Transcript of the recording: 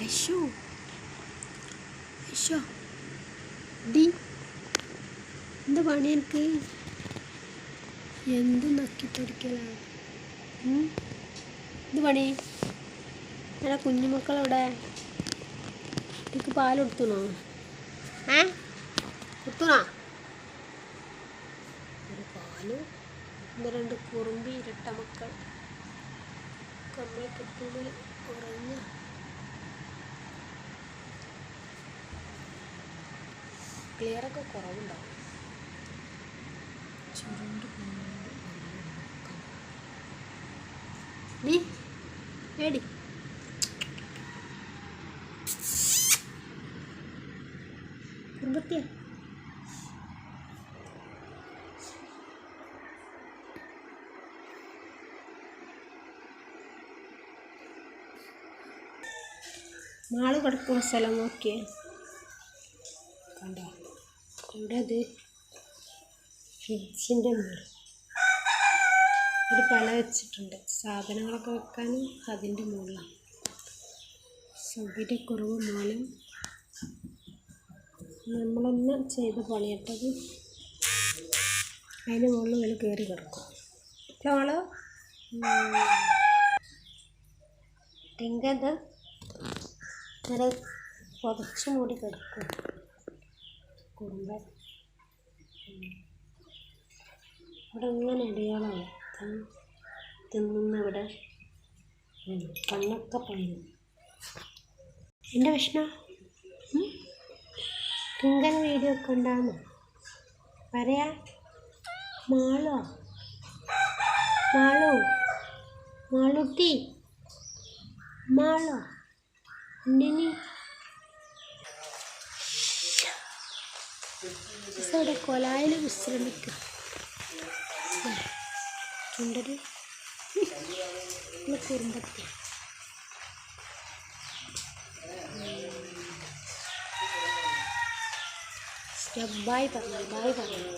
അശോ അശോ D. എന്താ പണി എനിക്ക്? എന്ത് നക്കി പൊടിക്കലാണ് ഉം? എന്ത് പണി? എടാ കുഞ്ഞുമക്കളെവിടെ. എനിക്ക് പാൽ കൊടുത്തുണോ? ഏ? കൊടുത്തുണോ? ഒരു പാൽ? ഇത് രണ്ട് കുറുമ്പി ഇരട്ട മക്കൾ. കമ്പിളി കെട്ടുള്ളിൽ ഉറങ്ങ ക്ലിയറൊക്കെ കുറവുണ്ടാവും ചുരുണ്ട് നീ ഏടി കുടുംബത്തിയ? മാൾ കിടക്കുന്ന സ്ഥലം നോക്കിയേ. കണ്ടോ? എവിടെ അത് ഫ്രിഡ്ജിന്റെ മുകളിൽ ഒരു പല വെച്ചിട്ടുണ്ട്. സാധനങ്ങളൊക്കെ വെക്കാനും അതിന്റെ മുകളിലാണ്. സൗകര്യക്കുറവ് മൂലം. നമ്മളൊന്ന് ചെയ്ത് പണിയിട്ടത് അതിന് മുകളിൽ വില കയറി കിടക്കും. മോൾ. ടിങ്കത് ഇങ്ങനെ പുതച്ച് മൂടി കിടക്കും. കുടുംബം ഇവിടെ അങ്ങനെ അടിയാളാണ് തിന്നുന്ന ഇവിടെ ഉം, കണ്ണൊക്കെ പണിയും എന്റെ വിഷ്ണു? കിങ്കൻ വീഡിയോ ഒക്കെ ഉണ്ടാകുമോ പറയാ. മാളോ? മാളു? മാളുട്ടി? മാളോ? ഉണ്ണിനി? അവിടെ കൊലായിൽ വിശ്രമിക്കുക. ചുണ്ടര് കുറുമ്പത്തി സ്റ്റെപ്പ് ബായ് പറഞ്ഞു ബായ് പറഞ്ഞു